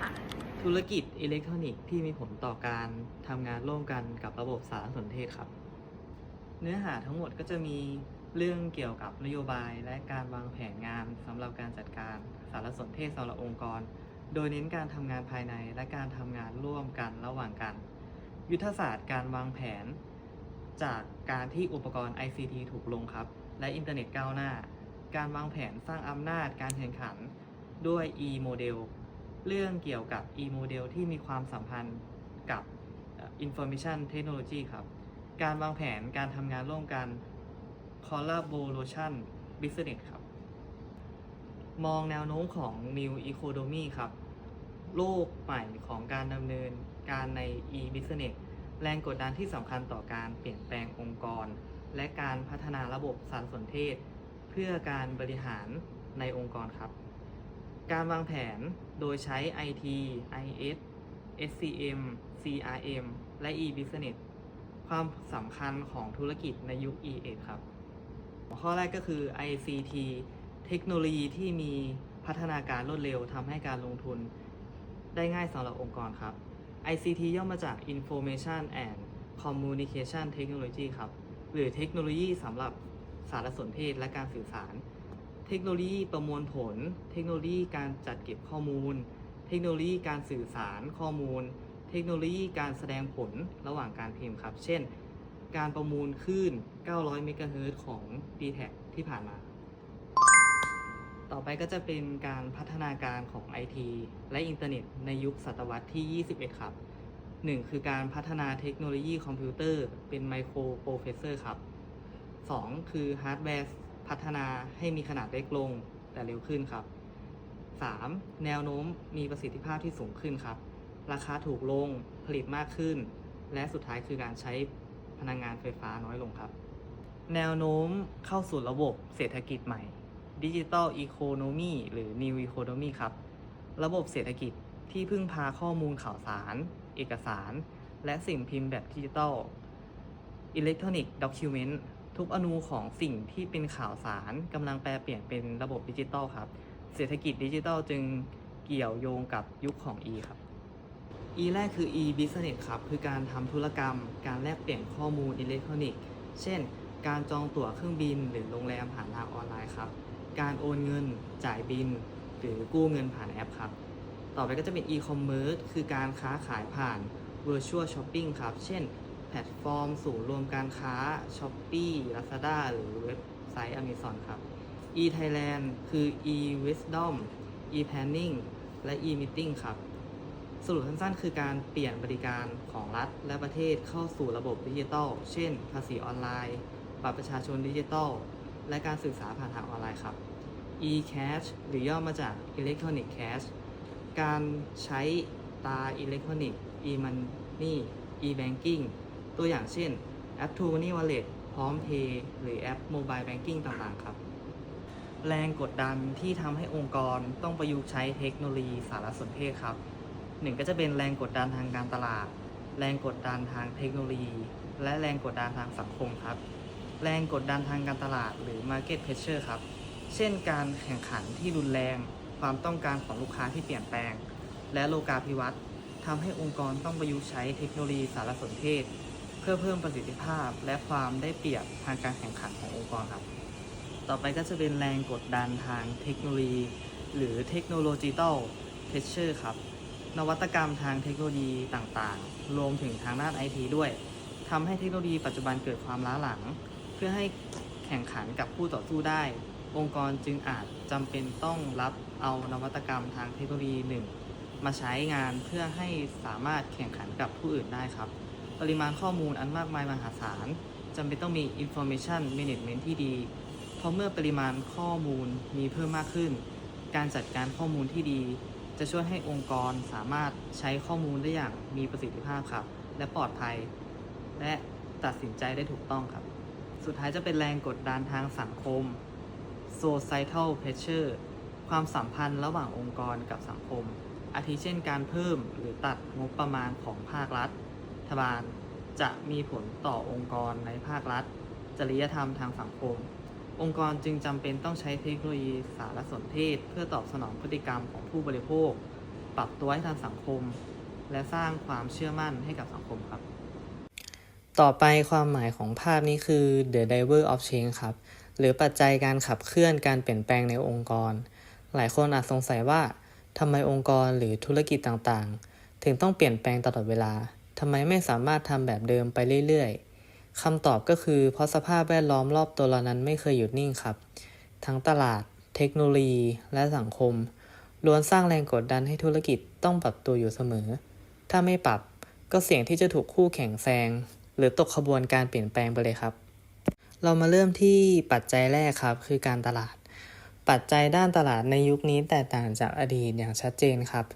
ค่ะ ธุรกิจอิเล็กทรอนิกส์ที่มีผลต่อการทำงานร่วมกันกับระบบสารสนเทศครับ เนื้อหาทั้งหมดก็จะมีเรื่องเกี่ยวกับนโยบายและการวางแผนงานสำหรับการจัดการสารสนเทศสำหรับองค์กร โดยเน้นการทำงานภายในและการทำงานร่วมกันระหว่างกัน ยุทธศาสตร์การวางแผน จากการที่อุปกรณ์ ICT ถูกลงครับ และอินเทอร์เน็ตก้าวหน้า การวางแผนสร้างอำนาจการแข่งขันด้วย e-model เรื่องเกี่ยวกับ e-model ที่มีความสัมพันธ์กับ information technology ครับ การวางแผนการทำงานร่วมกัน collaboration business ครับ มองแนวโน้มของ new economy ครับ โลกใหม่ของการดำเนินการใน e-business แรงกดดันที่สำคัญต่อการเปลี่ยนแปลงองค์กร และการพัฒนาระบบสารสนเทศ เพื่อการบริหารในองค์กรครับ การวางแผนโดยใช้ IT IS SCM CRM และ e-business ความสำคัญของธุรกิจในยุค e 8 ครับ ข้อแรกก็คือ ICT เทคโนโลยีที่มีพัฒนาการรวดเร็วทำให้การลงทุนได้ง่ายสำหรับองค์กรครับ ICT ย่อมาจาก Information and Communication Technology ครับ หรือเทคโนโลยีสำหรับสารสนเทศและการสื่อสาร เทคโนโลยีประมวลผล เทคโนโลยีการจัดเก็บข้อมูล เทคโนโลยีการสื่อสารข้อมูล เทคโนโลยีการแสดงผลระหว่างการพิมพ์ครับ เช่น การประมูลคลื่น 900 เมกะเฮิรตซ์ของ d t แทที่ผ่านมา ต่อไปก็จะเป็นการพัฒนาการของ IT และอินเทอร์เน็ตในยุคศตวรรษที่ 21 ครับ 1. คือการพัฒนาเทคโนโลยีคอมพิวเตอร์เป็นไมโครโปรเฟสเซอร์ครับ 2. คือฮาร์ดแวร์ พัฒนาให้มีขนาดเล็กลงแต่เร็วขึ้นครับ 3. แนวโน้มมีประสิทธิภาพที่สูงขึ้นครับ ราคาถูกลงผลิตมากขึ้น และสุดท้ายคือการใช้พลังงานไฟฟ้าน้อยลงครับ แนวโน้มเข้าสู่ระบบเศรษฐกิจใหม่ดิจิ t a ลอีโคโนมีหรือ New Economy ครับ ระบบเศรษฐกิจที่พึ่งพาข้อมูลข่าวสาร เอกสาร และสิ่งพิมพ์แบบดิจิตอลอิเล็กทรอนิกส์ด็อกิวเมนต์ ทุกอนูของสิ่งที่เป็นข่าวสารกำลังแปลเปลี่ยนเป็นระบบดิจิตอลครับ เศรษฐกิจดิจิตอลจึงเกี่ยวโยงกับยุคของ E ครับ E แรกคือ e business ครับ คือการทำธุรกรรม การแลกเปลี่ยนข้อมูลอิเล็กทรอนิกส์ เช่น การจองตั๋วเครื่องบิน หรือโรงแรมผ่านทางออนไลน์ครับ การโอนเงิน จ่ายบิน หรือกู้เงินผ่านแอปครับ ต่อไปก็จะเป็น e-commerce คือการค้าขายผ่าน virtual shopping ครับ เช่น พลตฟอร์มศูนย์รวมการค้า Shopee Lazada หรือเว็บไซต์ Amazon ครับ e-Thailand คือ e-wisdom e-planning และ e-meeting ครับ สรุปสั้นๆ คือการเปลี่ยนบริการของรัฐและประเทศเข้าสู่ระบบดิจิทัล เช่น ภาษีออนไลน์ บัตรประชาชนดิจิทัล และการสื่อสารผ่านทางออนไลน์ครับ e-cash หรือย่อมาจาก electronic cash การใช้ตาอิเล็กทรอนิกส์ e-money e-banking ตัวอย่างเช่นแอป True Money Wallet พร้อมเพย์หรือแอป Mobile Banking ต่างๆ ครับ แรงกดดันที่ทำให้องค์กรต้องประยุกต์ใช้เทคโนโลยีสารสนเทศครับหนึ่งก็จะเป็นแรงกดดันทางการตลาด แรงกดดันทางเทคโนโลยี และแรงกดดันทางสังคมครับ แรงกดดันทางการตลาดหรือ market pressure ครับ เช่นการแข่งขันที่รุนแรง ความต้องการของลูกค้าที่เปลี่ยนแปลง และโลกาภิวัตน์ทำให้องค์กรต้องประยุกต์ใช้เทคโนโลยีสารสนเทศ เพื่อเพิ่มประสิทธิภาพและความได้เปรียบทางการแข่งขันขององค์กรครับ ต่อไปก็จะเป็นแรงกดดันทางเทคโนโลยี หรือเทคโนโลยีตอลเพชเชอร์ครับ นวัตกรรมทางเทคโนโลยีต่างๆ รวมถึงทางด้านไอทีด้วยทำให้เทคโนโลยีปัจจุบันเกิดความล้าหลัง เพื่อให้แข่งขันกับผู้ต่อสู้ได้ องค์กรจึงอาจจำเป็นต้องรับเอานวัตกรรมทางเทคโนโลยีหนึ่งมาใช้งานเพื่อให้สามารถแข่งขันกับผู้อื่นได้ครับ ปริมาณข้อมูลอันมากมายมหาศาลจำเป็นต้องมี information management ที่ดี เพราะเมื่อปริมาณข้อมูลมีเพิ่มมากขึ้น การจัดการข้อมูลที่ดี จะช่วยให้องค์กรสามารถใช้ข้อมูลได้อย่างมีประสิทธิภาพครับ และปลอดภัย และตัดสินใจได้ถูกต้องครับ สุดท้ายจะเป็นแรงกดดันทางสังคม societal pressure ความสัมพันธ์ระหว่างองค์กรกับสังคม อาทิเช่นการเพิ่มหรือตัดงบประมาณของภาครัฐ ฐบาล จะมีผลต่อองค์กรในภาครัฐ จริยธรรมทางสังคม องค์กรจึงจำเป็นต้องใช้เทคโนโลยีสารสนเทศ เพื่อตอบสนองพฤติกรรมของผู้บริโภค ปรับตัวให้ทันสังคม และสร้างความเชื่อมั่นให้กับสังคมครับ ต่อไปความหมายของภาพนี้คือ the driver of change ครับ หรือปัจจัยการขับเคลื่อนการเปลี่ยนแปลงในองค์กร หลายคนอาจสงสัยว่าทำไมองค์กรหรือธุรกิจต่างๆ ถึงต้องเปลี่ยนแปลงตลอดเวลา ทำไมไม่สามารถทำแบบเดิมไปเรื่อยๆคำตอบก็คือเพราะสภาพแวดล้อมรอบตัวเรานั้นไม่เคยหยุดนิ่งครับ ทั้งตลาด เทคโนโลยี และสังคมล้วนสร้างแรงกดดันให้ธุรกิจต้องปรับตัวอยู่เสมอ ถ้าไม่ปรับก็เสี่ยงที่จะถูกคู่แข่งแซง หรือตกขบวนการเปลี่ยนแปลงไปเลยครับ เรามาเริ่มที่ปัจจัยแรกครับ คือการตลาด ปัจจัยด้านตลาดในยุคนี้แตกต่างจากอดีตอย่างชัดเจนครับ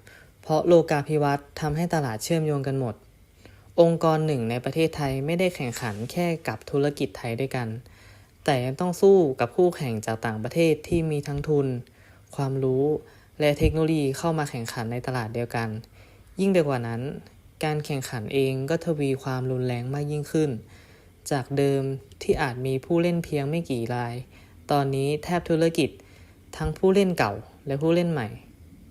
เพราะโลกาภิวัตน์ทำให้ตลาดเชื่อมโยงกันหมด องค์กรหนึ่งในประเทศไทยไม่ได้แข่งขันแค่กับธุรกิจไทยด้วยกัน แต่ยังต้องสู้กับคู่แข่งจากต่างประเทศที่มีทั้งทุน ความรู้ และเทคโนโลยีเข้ามาแข่งขันในตลาดเดียวกัน ยิ่งไปกว่านั้น การแข่งขันเองก็ทวีความรุนแรงมากยิ่งขึ้น จากเดิมที่อาจมีผู้เล่นเพียงไม่กี่ราย ตอนนี้แทบธุรกิจ ทั้งผู้เล่นเก่าและผู้เล่นใหม่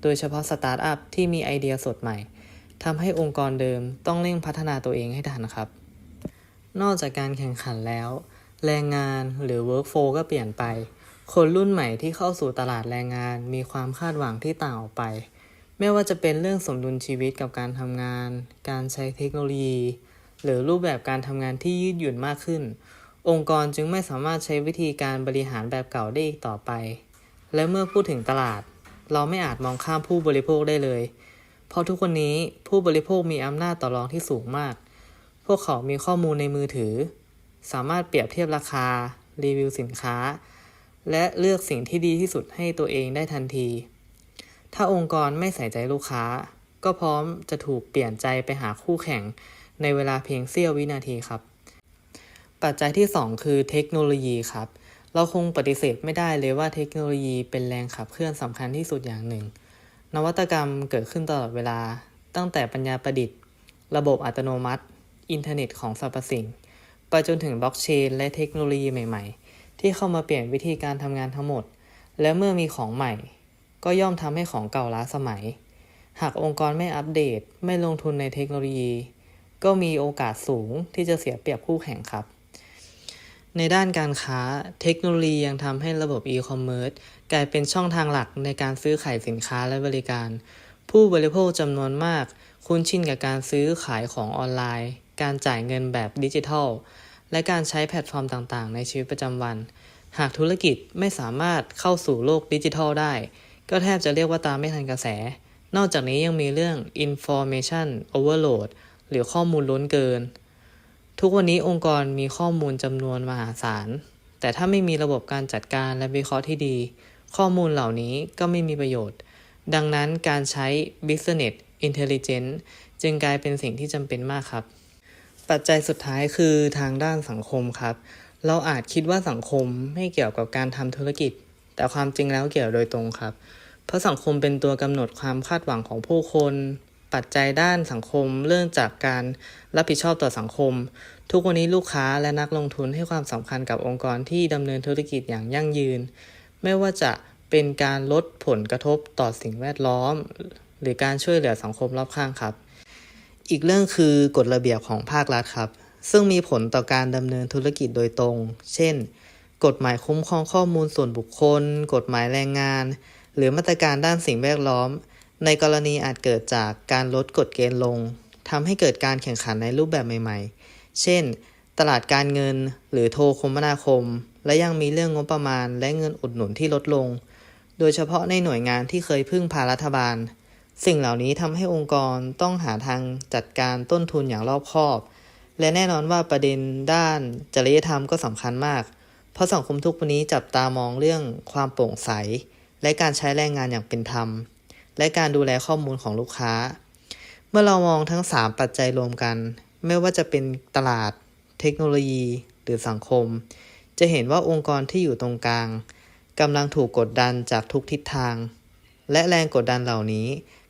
โดยเฉพาะสตาร์ทอัพที่มีไอเดียสดใหม่ ทำให้องค์กรเดิมต้องเร่งพัฒนาตัวเองให้ทันครับ นอกจากการแข่งขันแล้ว แรงงานหรือ workflow ก็เปลี่ยนไป คนรุ่นใหม่ที่เข้าสู่ตลาดแรงงานมีความคาดหวังที่ต่างออกไป ไม่ว่าจะเป็นเรื่องสมดุลชีวิตกับการทำงาน การใช้เทคโนโลยี หรือรูปแบบการทำงานที่ยืดหยุ่นมากขึ้น องค์กรจึงไม่สามารถใช้วิธีการบริหารแบบเก่าได้อีกต่อไป และเมื่อพูดถึงตลาด เราไม่อาจมองข้ามผู้บริโภคได้เลย ราะทุกคนนี้ผู้บริโภคมีอำนาจต่อรองที่สูงมาก พวกเขามีข้อมูลในมือถือ สามารถเปรียบเทียบราคา รีวิวสินค้า และเลือกสิ่งที่ดีที่สุดให้ตัวเองได้ทันที ถ้าองค์กรไม่ใส่ใจลูกค้า ก็พร้อมจะถูกเปลี่ยนใจไปหาคู่แข่งในเวลาเพียงเสี้ยววินาทีครับ ปัจจัยที่ 2 คือเทคโนโลยีครับ เราคงปฏิเสธไม่ได้เลยว่าเทคโนโลยีเป็นแรงขับเคลื่อนสำคัญที่สุดอย่างหนึ่ง นวัตกรรมเกิดขึ้นตลอดเวลา ตั้งแต่ปัญญาประดิษฐ์ ระบบอัตโนมัติ อินเทอร์เน็ตของสรรพสิ่ง ไปจนถึงบล็อกเชน และเทคโนโลยีใหม่ ๆ ที่เข้ามาเปลี่ยนวิธีการทำงานทั้งหมด และเมื่อมีของใหม่ ก็ย่อมทำให้ของเก่าล้าสมัย หากองค์กรไม่อัปเดต ไม่ลงทุนในเทคโนโลยี ก็มีโอกาสสูงที่จะเสียเปรียบคู่แข่งครับ ในด้านการค้าเทคโนโลยียังทำให้ระบบอีคอมเมิร์ซกลายเป็นช่องทางหลักในการซื้อขายสินค้าและบริการ ผู้บริโภคจำนวนมาก คุ้นชินกับการซื้อขายของออนไลน์ การจ่ายเงินแบบดิจิทัล และการใช้แพลตฟอร์มต่างๆ ในชีวิตประจำวัน หากธุรกิจไม่สามารถเข้าสู่โลกดิจิทัลได้ ก็แทบจะเรียกว่าตามไม่ทันกระแส นอกจากนี้ยังมีเรื่อง information overload หรือข้อมูลล้นเกิน ทุกวันนี้องค์กรมีข้อมูลจำนวนมหาศาล แต่ถ้าไม่มีระบบการจัดการและวิเคราะห์ที่ดี ข้อมูลเหล่านี้ก็ไม่มีประโยชน์ ดังนั้นการใช้ business intelligence จึงกลายเป็นสิ่งที่จำเป็นมากครับ ปัจจัยสุดท้ายคือทางด้านสังคมครับ เราอาจคิดว่าสังคมไม่เกี่ยวกับการทำธุรกิจ แต่ความจริงแล้วเกี่ยวโดยตรงครับ เพราะสังคมเป็นตัวกำหนดความคาดหวังของผู้คน ปัจจัยด้านสังคมเริ่มจากการรับผิดชอบต่อสังคม ทุกวันนี้ลูกค้าและนักลงทุนให้ความสำคัญกับองค์กรที่ดำเนินธุรกิจอย่างยั่งยืน ไม่ว่าจะเป็นการลดผลกระทบต่อสิ่งแวดล้อม หรือการช่วยเหลือสังคมรอบข้างครับ อีกเรื่องคือกฎระเบียบของภาครัฐครับ ซึ่งมีผลต่อการดำเนินธุรกิจโดยตรง เช่น กฎหมายคุ้มครองข้อมูลส่วนบุคคล กฎหมายแรงงาน หรือมาตรการด้านสิ่งแวดล้อม ในกรณีอาจเกิดจากการลดกฎเกณฑ์ลงทำให้เกิดการแข่งขันในรูปแบบใหม่ๆ เช่น ตลาดการเงินหรือโทรคมนาคม และยังมีเรื่องงบประมาณและเงินอุดหนุนที่ลดลง โดยเฉพาะในหน่วยงานที่เคยพึ่งพารัฐบาล สิ่งเหล่านี้ทำให้องค์กรต้องหาทางจัดการต้นทุนอย่างรอบคอบ และแน่นอนว่าประเด็นด้านจริยธรรมก็สำคัญมาก เพราะสังคมทุกวันนี้จับตามองเรื่องความโปร่งใส และการใช้แรงงานอย่างเป็นธรรม และการดูแลข้อมูลของลูกค้า เมื่อเรามองทั้ง 3 ปัจจัยรวมกัน ไม่ว่าจะเป็นตลาด เทคโนโลยี หรือสังคม จะเห็นว่าองค์กรที่อยู่ตรงกลางกำลังถูกกดดันจากทุกทิศทาง และแรงกดดันเหล่านี้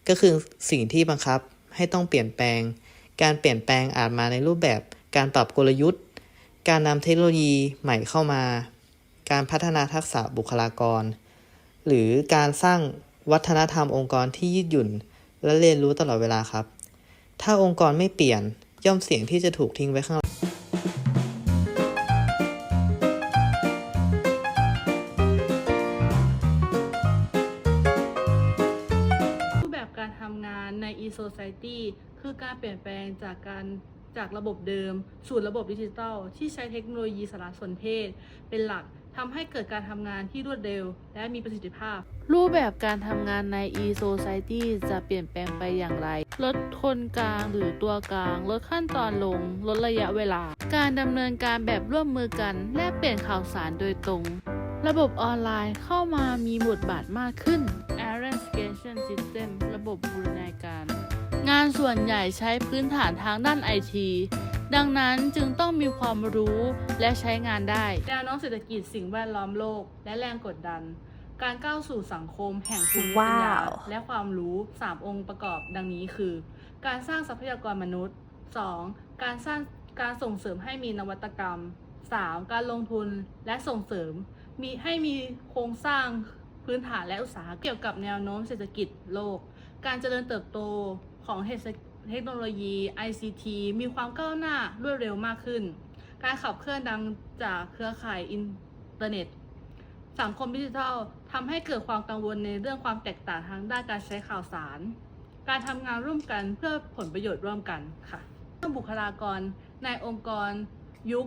ก็คือสิ่งที่บังคับให้ต้องเปลี่ยนแปลง การเปลี่ยนแปลงอาจมาในรูปแบบการปรับกลยุทธ์ การนำเทคโนโลยีใหม่เข้ามา การพัฒนาทักษะบุคลากร หรือการสร้าง วัฒนธรรมองค์กรที่ยืดหยุ่น และเรียนรู้ตลอดเวลาครับ ถ้าองค์กรไม่เปลี่ยนย่อมเสี่ยงที่จะถูกทิ้งไว้ข้างหลัง Society คือการเปลี่ยนแปลงจากการจากระบบเดิม สู่ระบบดิจิทัล ที่ใช้เทคโนโลยีสารสนเทศ เป็นหลักทำให้เกิดการทำงานที่รวดเร็ว และมีประสิทธิภาพ รูปแบบการทำงานใน e-society จะเปลี่ยนแปลงไปอย่างไร ลดคนกลางหรือตัวกลาง ลดขั้นตอนลง ลดระยะเวลา การดำเนินการแบบร่วมมือกัน แลกเปลี่ยนข่าวสารโดยตรง ระบบออนไลน์เข้ามามีบทบาทมากขึ้น Arrancation System ระบบบูรณาการ งานส่วนใหญ่ใช้พื้นฐานทางด้านไอทีดังนั้นจึงต้องมีความรู้และใช้งานได้แนวโน้มเศรษฐกิจสิ่งแวดล้อมโลก และแรงกดดัน การก้าวสู่สังคมแห่งภูมิปัญญาว้าวและความรู้ 3 องค์ประกอบดังนี้คือ การสร้างทรัพยากรมนุษย์ 2. การสร้างการส่งเสริมให้มีนวัตกรรม 3. การลงทุนและส่งเสริม มีให้มีโครงสร้างพื้นฐานและอุตสาหกรรมเกี่ยวกับแนวโน้มเศรษฐกิจโลก การเจริญเติบโตของเทคโนโลยี ICT มีความก้าวหน้ารวดเร็วมากขึ้น การขับเคลื่อนดังจากเครือข่ายอินเทอร์เน็ต สังคมดิจิทัลทำให้เกิดความกังวลในเรื่องความแตกต่างทางด้านการใช้ข่าวสาร การทำงานร่วมกันเพื่อผลประโยชน์ร่วมกันค่ะเรื่องบุคลากรในองค์กรยุค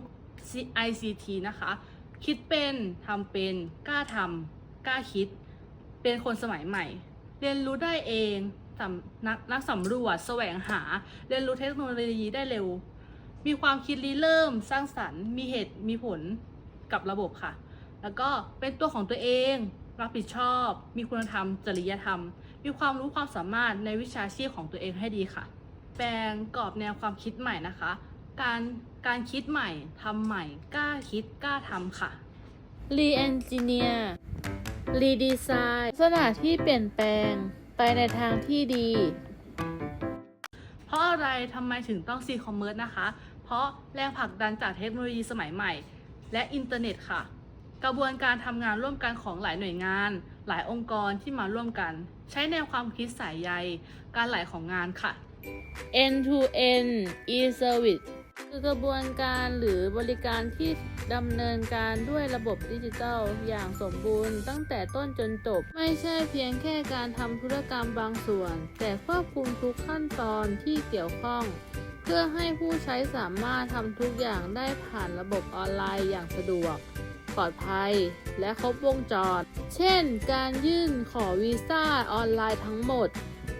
ICT นะคะ คิดเป็นทำเป็น กล้าทำกล้าคิด เป็นคนสมัยใหม่ เรียนรู้ได้เองสำนักนักสำรวจ แสวงหา เรียนรู้เทคโนโลยีได้เร็ว มีความคิดริเริ่ม สร้างสรรค์ มีเหตุมีผลกับระบบค่ะ แล้วก็เป็นตัวของตัวเอง รับผิดชอบ มีคุณธรรม จริยธรรม มีความรู้ความสามารถในวิชาชีพของตัวเองให้ดีค่ะ แปลงกรอบแนวความคิดใหม่นะคะ การการคิดใหม่ทำใหม่กล้าคิดกล้าทำค่ะ Re-engineer Redesign ลักษณะที่เปลี่ยนแปลงไปในทางที่ดี เพราะอะไรทำไมถึงต้องซีคอมเมิร์ซนะคะ เพราะแรงผลักดันจากเทคโนโลยีสมัยใหม่ และอินเทอร์เน็ตค่ะ กระบวนการทำงานร่วมกันของหลายหน่วยงาน หลายองค์กรที่มาร่วมกัน ใช้แนวความคิดสายใย การไหลของงานค่ะ End-to-end e-service คือกระบวนการหรือบริการที่ดำเนินการด้วยระบบดิจิทัลอย่างสมบูรณ์ตั้งแต่ต้นจนจบ ไม่ใช่เพียงแค่การทำธุรกรรมบางส่วน แต่ควบคุมทุกขั้นตอนที่เกี่ยวข้อง เพื่อให้ผู้ใช้สามารถทำทุกอย่างได้ผ่านระบบออนไลน์อย่างสะดวก ปลอดภัย และครบวงจร เช่น การยื่นขอวีซ่าออนไลน์ทั้งหมด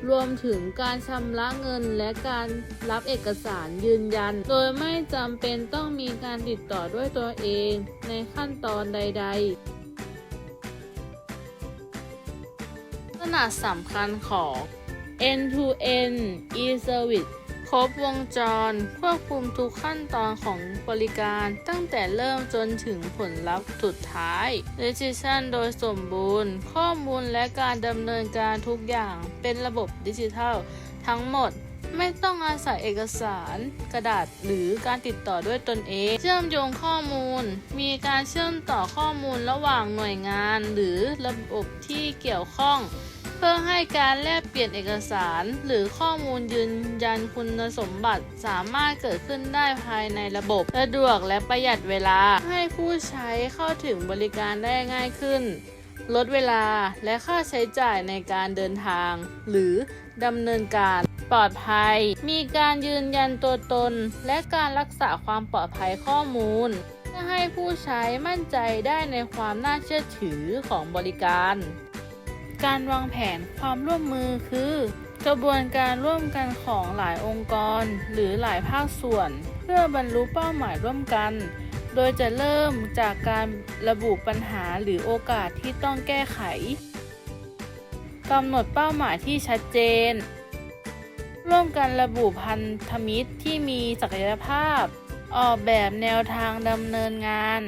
รวมถึงการชำระเงินและการรับเอกสารยืนยัน โดยไม่จำเป็นต้องมีการติดต่อด้วยตัวเองในขั้นตอนใด ๆลักษณะสำคัญของ End-to-end e-service ครบวงจรควบคุมทุกขั้นตอนของบริการตั้งแต่เริ่มจนถึงผลลัพธ์สุดท้าย Decision โดยสมบูรณ์ ข้อมูลและการดำเนินการทุกอย่างเป็นระบบดิจิทัล ทั้งหมดไม่ต้องอาศัยเอกสาร กระดาษหรือการติดต่อด้วยตนเอง เชื่อมโยงข้อมูล มีการเชื่อมต่อข้อมูลระหว่างหน่วยงานหรือระบบที่เกี่ยวข้อง เพื่อให้การแลกเปลี่ยนเอกสารหรือข้อมูลยืนยันคุณสมบัติสามารถเกิดขึ้นได้ภายในระบบ สะดวกและประหยัดเวลา ให้ผู้ใช้เข้าถึงบริการได้ง่ายขึ้น ลดเวลาและค่าใช้จ่ายในการเดินทาง หรือดำเนินการปลอดภัย มีการยืนยันตัวตน และการรักษาความปลอดภัยข้อมูลเพื่อให้ผู้ใช้มั่นใจได้ในความน่าเชื่อถือของบริการ การวางแผนความร่วมมือคือ กระบวนการร่วมกันของหลายองค์กร หรือหลายภาคส่วน เพื่อบรรลุเป้าหมายร่วมกัน โดยจะเริ่มจากการระบุปัญหาหรือโอกาสที่ต้องแก้ไขกำหนดเป้าหมายที่ชัดเจน ร่วมกันระบุพันธมิตรที่มีศักยภาพ ออกแบบแนวทางดำเนินงาน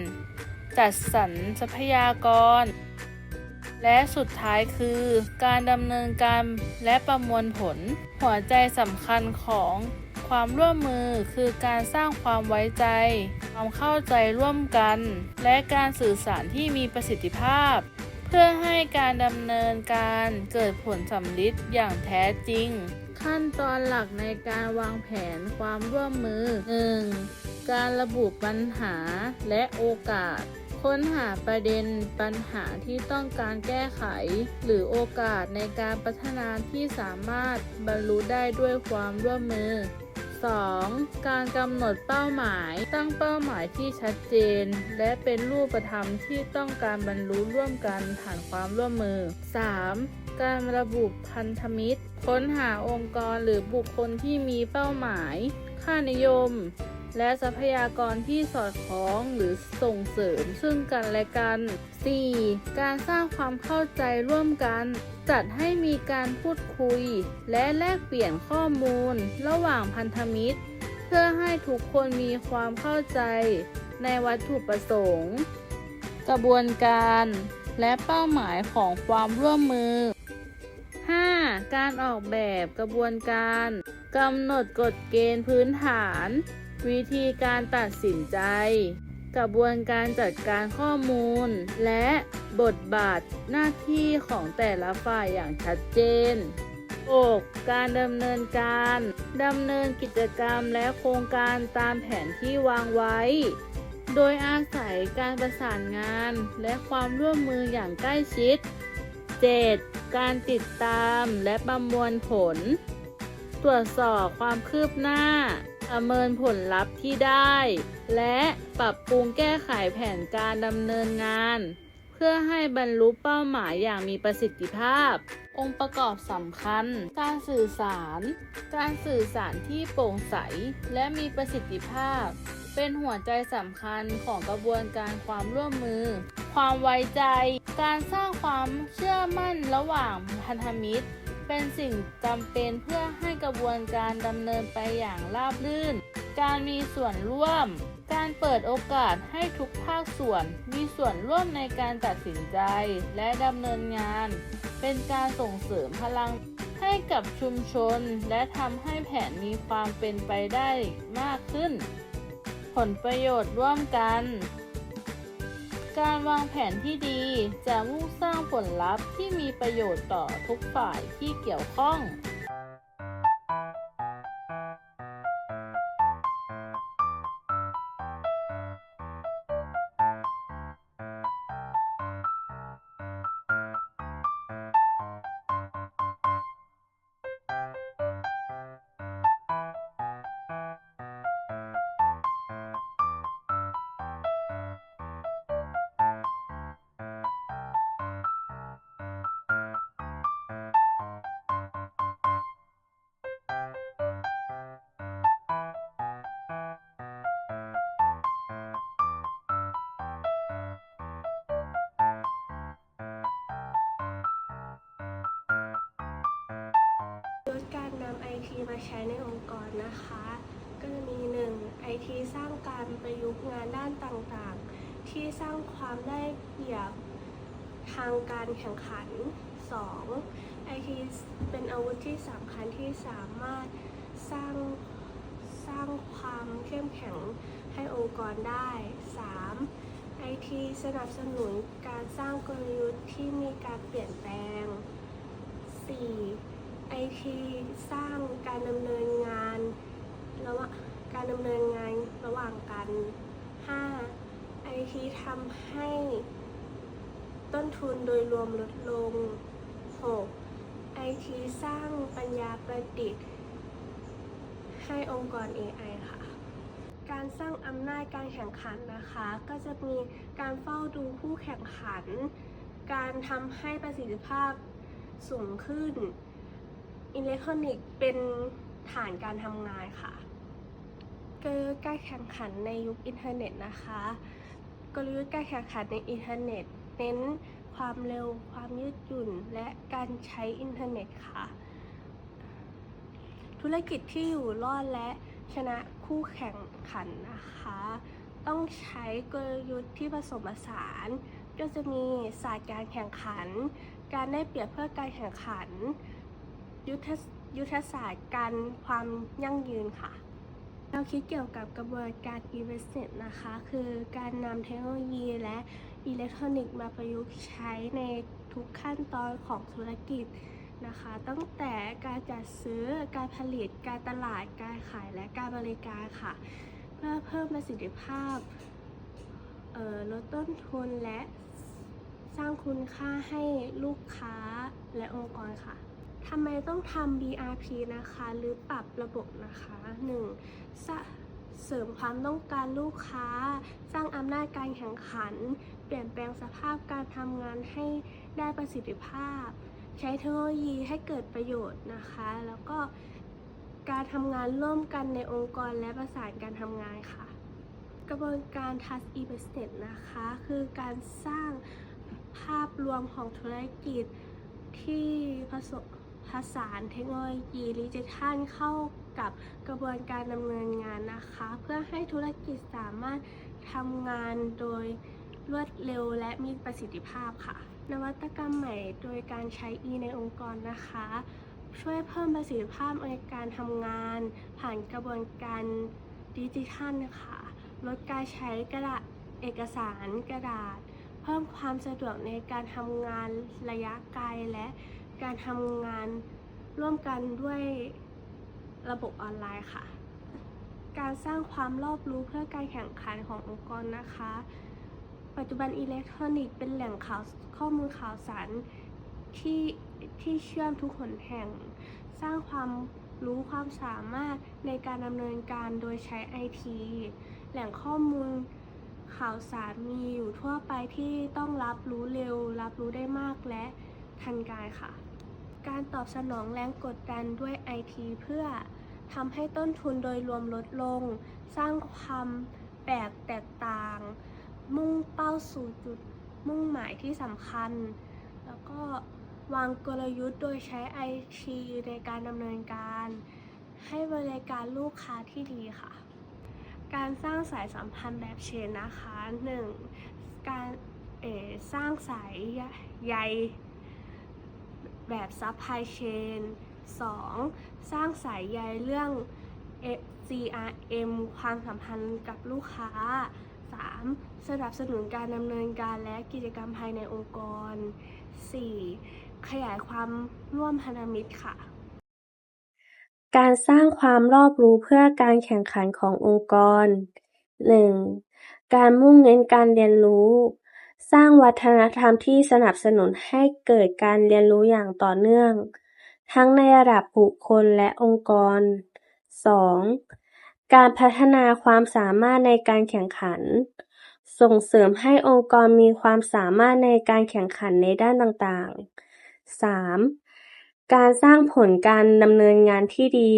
จัดสรรทรัพยากร และสุดท้ายคือการดำเนินการและประมวลผล หัวใจสำคัญของความร่วมมือคือการสร้างความไว้ใจ ความเข้าใจร่วมกัน และการสื่อสารที่มีประสิทธิภาพ เพื่อให้การดำเนินการเกิดผลสำลิดอย่างแท้จริง ขั้นตอนหลักในการวางแผนความร่วมมือ 1. การระบุปัญหาและโอกาส ค้นหาประเด็นปัญหาที่ต้องการแก้ไข หรือโอกาสในการพัฒนาที่สามารถบรรลุได้ด้วยความร่วมมือ 2. การกำหนดเป้าหมายตั้งเป้าหมายที่ชัดเจน และเป็นรูปธรรมที่ต้องการบรรลุร่วมกันผ่านความร่วมมือ 3. การระบุพันธมิตร ค้นหาองค์กรหรือบุคคลที่มีเป้าหมาย ค่านิยม และทรัพยากรที่สอดคล้องหรือส่งเสริมซึ่งกันและกัน 4. การสร้างความเข้าใจร่วมกัน จัดให้มีการพูดคุย และแลกเปลี่ยนข้อมูล ระหว่างพันธมิตร เพื่อให้ทุกคนมีความเข้าใจในวัตถุประสงค์ กระบวนการและเป้าหมายของความร่วมมือ 5. การออกแบบกระบวนการกำหนดกฎเกณฑ์พื้นฐาน วิธีการตัดสินใจ กระบวนการจัดการข้อมูล และบทบาทหน้าที่ของแต่ละฝ่ายอย่างชัดเจน 6. การดำเนินการดำเนินกิจกรรมและโครงการตามแผนที่วางไว้ โดยอาศัยการประสานงานและความร่วมมืออย่างใกล้ชิด 7. การติดตามและประมวลผล ตรวจสอบความคืบหน้า ประเมินผลลัพธ์ที่ได้ และปรับปรุงแก้ไขแผนการดำเนินงาน เพื่อให้บรรลุเป้าหมายอย่างมีประสิทธิภาพ องค์ประกอบสำคัญ การสื่อสาร การสื่อสารที่โปร่งใส และมีประสิทธิภาพ เป็นหัวใจสำคัญของกระบวนการความร่วมมือ ความไว้ใจ การสร้างความเชื่อมั่นระหว่างพันธมิตร เป็นสิ่งจำเป็นเพื่อให้กระบวนการดำเนินไปอย่างราบรื่น การมีส่วนร่วม การเปิดโอกาสให้ทุกภาคส่วน มีส่วนร่วมในการตัดสินใจและดำเนินงาน เป็นการส่งเสริมพลังให้กับชุมชน และทำให้แผนมีความเป็นไปได้มากขึ้น ผลประโยชน์ร่วมกัน การวางแผนที่ดีจะมุ่งสร้างผลลัพธ์ที่มีประโยชน์ต่อทุกฝ่ายที่เกี่ยวข้อง ไอทีมาใช้ในองค์กรนะคะ ก็จะมี 1. ไอทีสร้างการประยุกต์งานด้านต่างๆ ที่สร้างความได้เปรียบทางการแข่งขัน 2. ไอทีเป็นอาวุธที่สำคัญที่สามารถสร้างสร้างความเข้มแข็งให้องค์กรได้ 3. ไอทีสนับสนุนการสร้างกลยุทธ์ที่มีการเปลี่ยนแปลง 4. ไอทีสร้างการดำเนินงานระหว่างการดำเนินงานระหว่างกัน 5. ไอทีทำให้ต้นทุนโดยรวมลดลง 6. ไอทีสร้างปัญญาประดิษฐ์ให้องค์กร AI ค่ะ การสร้างอำนาจการแข่งขันนะคะ ก็จะมีการเฝ้าดูผู้แข่งขัน การทำให้ประสิทธิภาพสูงขึ้น อิเล็กทรอนิกส์เป็นฐานการทำงานค่ะกลยุทธ์การแข่งขันในยุคอินเทอร์เน็ตนะคะกลยุทธ์การแข่งขันในอินเทอร์เน็ต เน้นความเร็ว ความยืดหยุ่น และการใช้อินเทอร์เน็ตค่ะ ธุรกิจที่อยู่รอดและชนะคู่แข่งขันนะคะ ต้องใช้กลยุทธ์ที่ผสมผสาน ก็จะมีศาสตร์การแข่งขัน การได้เปรียบเพื่อการแข่งขัน ยุทธยุทธศาสตร์การความยั่งยืนค่ะ เราคิดเกี่ยวกับกระบวนการ e-business นะคะ คือการนำเทคโนโลยีและอิเล็กทรอนิกส์มาประยุกต์ใช้ในทุกขั้นตอนของธุรกิจนะคะ ตั้งแต่การจัดซื้อการผลิตการตลาดการขายและการบริการค่ะ เพื่อเพิ่มประสิทธิภาพลดต้นทุนและสร้างคุณค่าให้ลูกค้าและองค์กรค่ะ ทำไมต้องทำ BRP นะคะ หรือปรับระบบนะคะ 1. สเสริมความต้องการลูกค้า สร้างอำนาจการแข่งขัน เปลี่ยนแปลงสภาพการทำงานให้ได้ประสิทธิภาพ ใช้เทคโนโลยีให้เกิดประโยชน์นะคะ แล้วก็การทำงานร่วมกันในองค์กรและประสานการทำงานค่ะ กระบวนการ Touch e-business นะคะ คือการสร้างภาพรวมของธุรกิจที่ผสม ผสานเทคโนโลยีดิจิทัลเข้ากับกระบวนการดำเนินงานนะคะ เพื่อให้ธุรกิจสามารถทำงานโดยรวดเร็วและมีประสิทธิภาพค่ะ นวัตกรรมใหม่โดยการใช้ E ในองค์กรนะคะ ช่วยเพิ่มประสิทธิภาพในการทำงาน ผ่านกระบวนการดิจิทัลนะคะลดการใช้กระดาษเอกสารกระดาษ เพิ่มความสะดวกในการทำงานระยะไกลและ การทำงานร่วมกันด้วยระบบออนไลน์ค่ะ การสร้างความรอบรู้เพื่อการแข่งขันขององค์กรนะคะ ปัจจุบันอิเล็กทรอนิกส์เป็นแหล่งข่าวข้อมูลข่าวสารที่ที่เชื่อมทุกหนแห่ง สร้างความรู้ความสามารถในการดำเนินการโดยใช้ไอทีแหล่งข้อมูลข่าวสารมีอยู่ทั่วไปที่ต้องรับรู้เร็ว รับรู้ได้มากและทันการค่ะ การตอบสนองแรงกดดันด้วยไอทีเพื่อทำให้ต้นทุนโดยรวมลดลง สร้างความแปลกแตกต่าง มุ่งเป้าสู่จุดมุ่งหมายที่สำคัญ แล้วก็วางกลยุทธ์โดยใช้ไอทีในการดำเนินการ ให้บริการลูกค้าที่ดีค่ะ การสร้างสายสัมพันธ์แบบเชนนะคะ 1. การสร้างสายใย แบบซับไพเชน 2. สร้างสายใยเรื่อง CRM ความสัมพันธ์กับลูกค้า 3. สนับสนุนการดำเนินการและกิจกรรมภายในองค์กร 4. ขยายความร่วมพันธมิตรค่ะ การสร้างความรอบรู้เพื่อการแข่งขันขององค์กร 1. การมุ่งเน้นการเรียนรู้ สร้างวัฒนธรรมที่สนับสนุนให้เกิดการเรียนรู้อย่างต่อเนื่อง ทั้งในระดับบุคคลและองค์กร 2. การพัฒนาความสามารถในการแข่งขัน ส่งเสริมให้องค์กรมีความสามารถในการแข่งขันในด้านต่างๆ 3. การสร้างผลการดำเนินงานที่ดี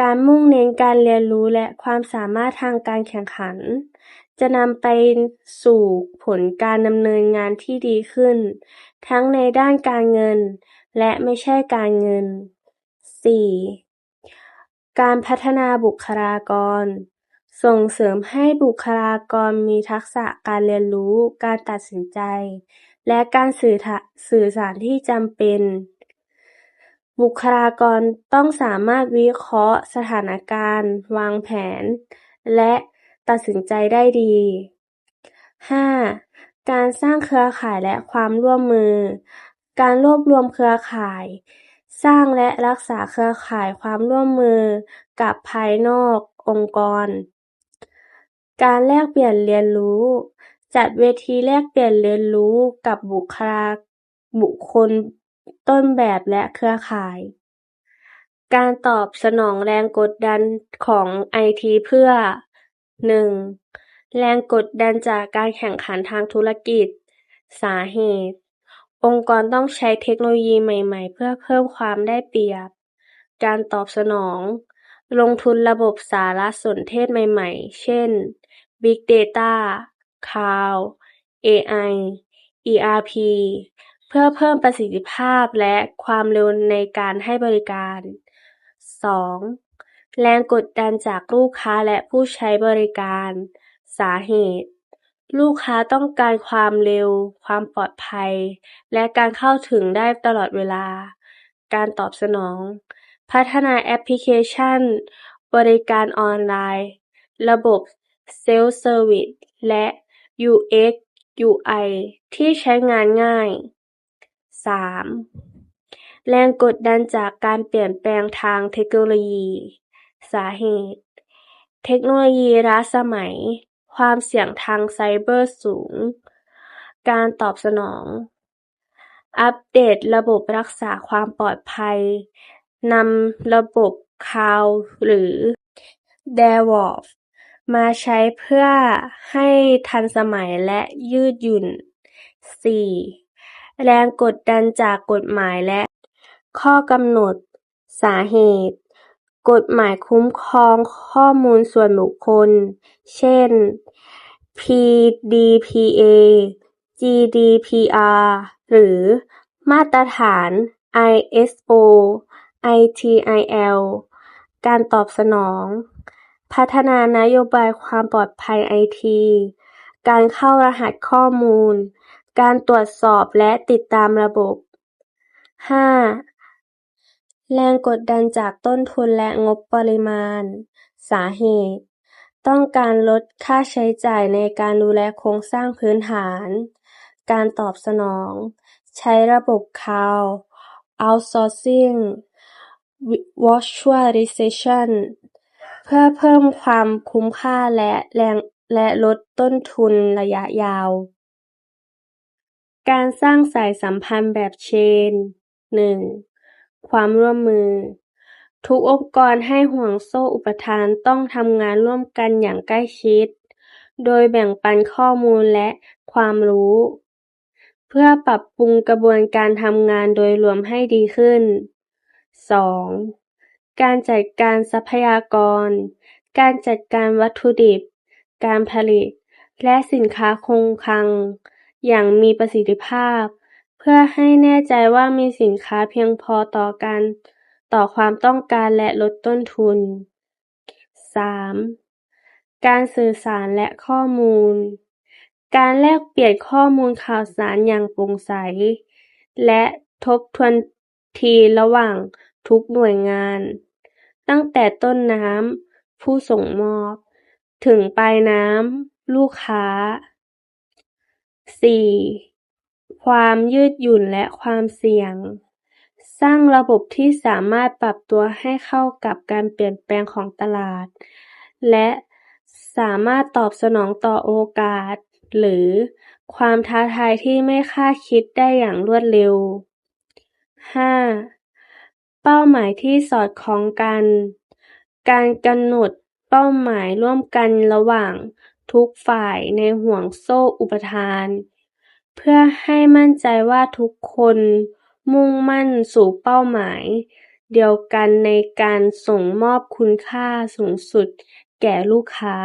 การมุ่งเน้นการเรียนรู้และความสามารถทางการแข่งขัน จะนำไปสู่ผลการดำเนินงานที่ดีขึ้น ทั้งในด้านการเงิน และไม่ใช่การเงิน 4. การพัฒนาบุคลากร ส่งเสริมให้บุคลากรมีทักษะการเรียนรู้ การตัดสินใจ และการสื่อสื่อสารที่จำเป็น บุคลากรต้องสามารถวิเคราะห์สถานการณ์ วางแผน และ ตัดสินใจได้ดี 5. การสร้างเครือข่ายและความร่วมมือ การรวบรวมเครือข่าย สร้างและรักษาเครือข่ายความร่วมมือ กับภายนอกองค์กร การแลกเปลี่ยนเรียนรู้ จัดเวทีแลกเปลี่ยนเรียนรู้กับบุคลาบุคคลต้นแบบและเครือข่าย การตอบสนองแรงกดดันของไอทีเพื่อ 1. แรงกดดันจากการแข่งขันทางธุรกิจ สาเหตุ องค์กรต้องใช้เทคโนโลยีใหม่ๆ เพื่อเพิ่มความได้เปรียบ การตอบสนอง ลงทุนระบบสารสนเทศใหม่ๆ เช่น Big Data Cloud AI ERP เพื่อเพิ่มประสิทธิภาพและความเร็วในการให้บริการ 2. แรงกดดันจากลูกค้าและผู้ใช้บริการ สาเหตุ ลูกค้าต้องการความเร็ว ความปลอดภัย และการเข้าถึงได้ตลอดเวลา การตอบสนอง พัฒนาแอปพลิเคชัน บริการออนไลน์ ระบบ Self-Service และ UX UI ที่ใช้งานง่าย 3. แรงกดดันจากการเปลี่ยนแปลงทางเทคโนโลยี สาเหตุ เทคโนโลยีล้าสมัย ความเสี่ยงทางไซเบอร์สูง การตอบสนอง อัปเดตระบบรักษาความปลอดภัย นำระบบคาวหรือ DevOps มาใช้เพื่อให้ทันสมัยและยืดหยุ่น 4. แรงกดดันจากกฎหมายและข้อกำหนด สาเหตุ กฎหมายคุ้มครองข้อมูลส่วนบุคคล เช่น PDPA GDPR หรือมาตรฐาน ISO ITIL การตอบสนอง พัฒนานโยบายความปลอดภัยไอที การเข้ารหัสข้อมูล การตรวจสอบและติดตามระบบ 5. แรงกดดันจากต้นทุนและงบปริมาณ สาเหตุ ต้องการลดค่าใช้จ่ายในการดูแลโครงสร้างพื้นฐาน การตอบสนอง ใช้ระบบคลาวด์ outsourcing virtualization เพื่อเพิ่มความคุ้มค่าและแรงและลดต้นทุนระยะยาว การสร้างสายสัมพันธ์แบบเชน 1. ความร่วมมือ ทุกองค์กรให้ห่วงโซ่อุปทานต้องทำงานร่วมกันอย่างใกล้ชิด โดยแบ่งปันข้อมูลและความรู้ เพื่อปรับปรุงกระบวนการทำงานโดยรวมให้ดีขึ้น 2. การจัดการทรัพยากร การจัดการวัตถุดิบ การผลิต และสินค้าคงคลัง อย่างมีประสิทธิภาพ เพื่อให้แน่ใจว่ามีสินค้าเพียงพอต่อการ ต่อความต้องการและลดต้นทุน 3. การสื่อสารและข้อมูล การแลกเปลี่ยนข้อมูลข่าวสารอย่างโปร่งใส และทบทวนทีระหว่างทุกหน่วยงาน ตั้งแต่ต้นน้ำ ผู้ส่งมอบ ถึงปลายน้ำ ลูกค้า 4. ความยืดหยุ่นและความเสี่ยง สร้างระบบที่สามารถปรับตัวให้เข้ากับการเปลี่ยนแปลงของตลาด และสามารถตอบสนองต่อโอกาส หรือความท้าทายที่ไม่คาดคิดได้อย่างรวดเร็ว 5. เป้าหมายที่สอดคล้องกัน การกำหนดเป้าหมายร่วมกันระหว่างทุกฝ่ายในห่วงโซ่อุปทาน เพื่อให้มั่นใจว่าทุกคนมุ่งมั่นสู่เป้าหมายเดียวกันในการส่งมอบคุณค่าสูงสุดแก่ลูกค้า